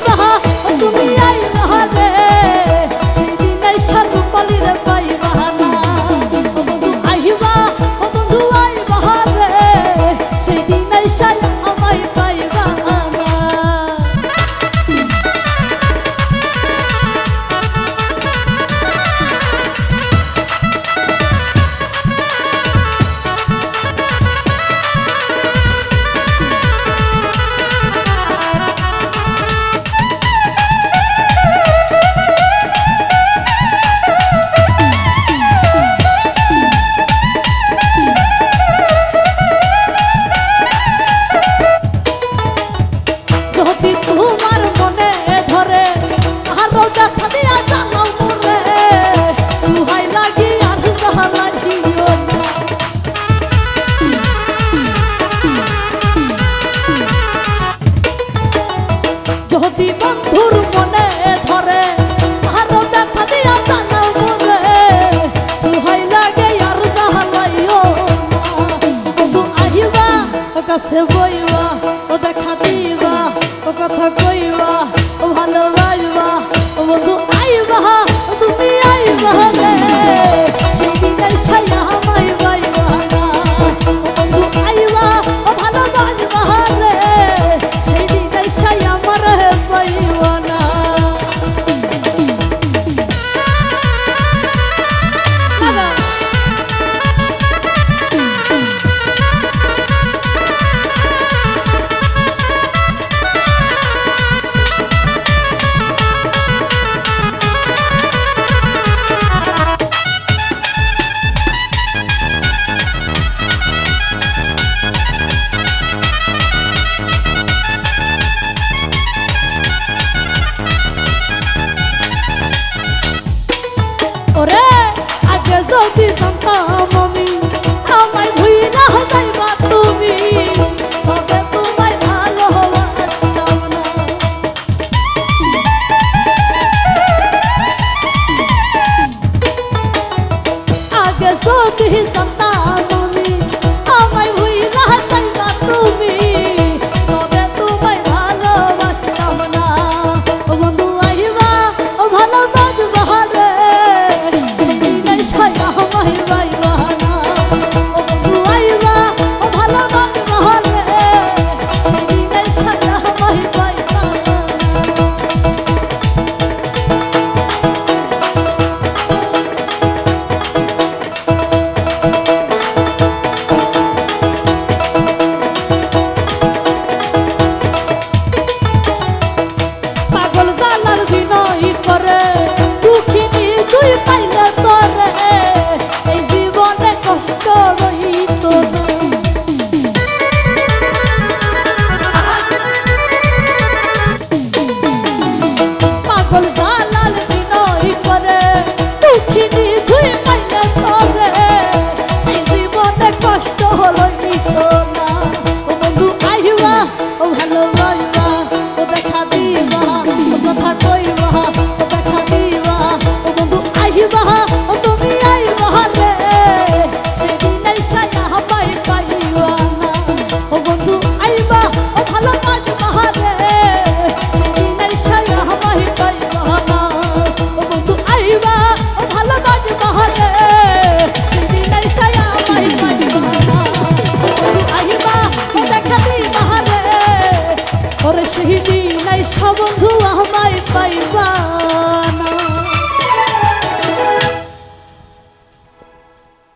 বাহা হ্যাঁ, তুমি ওরে, আগে যদি জানতাম আমি, আমায় ভুই না যাইবা তুমি, তবে তোমায় ভালো হওয়ার না। আগে যদি জানতাম 过河。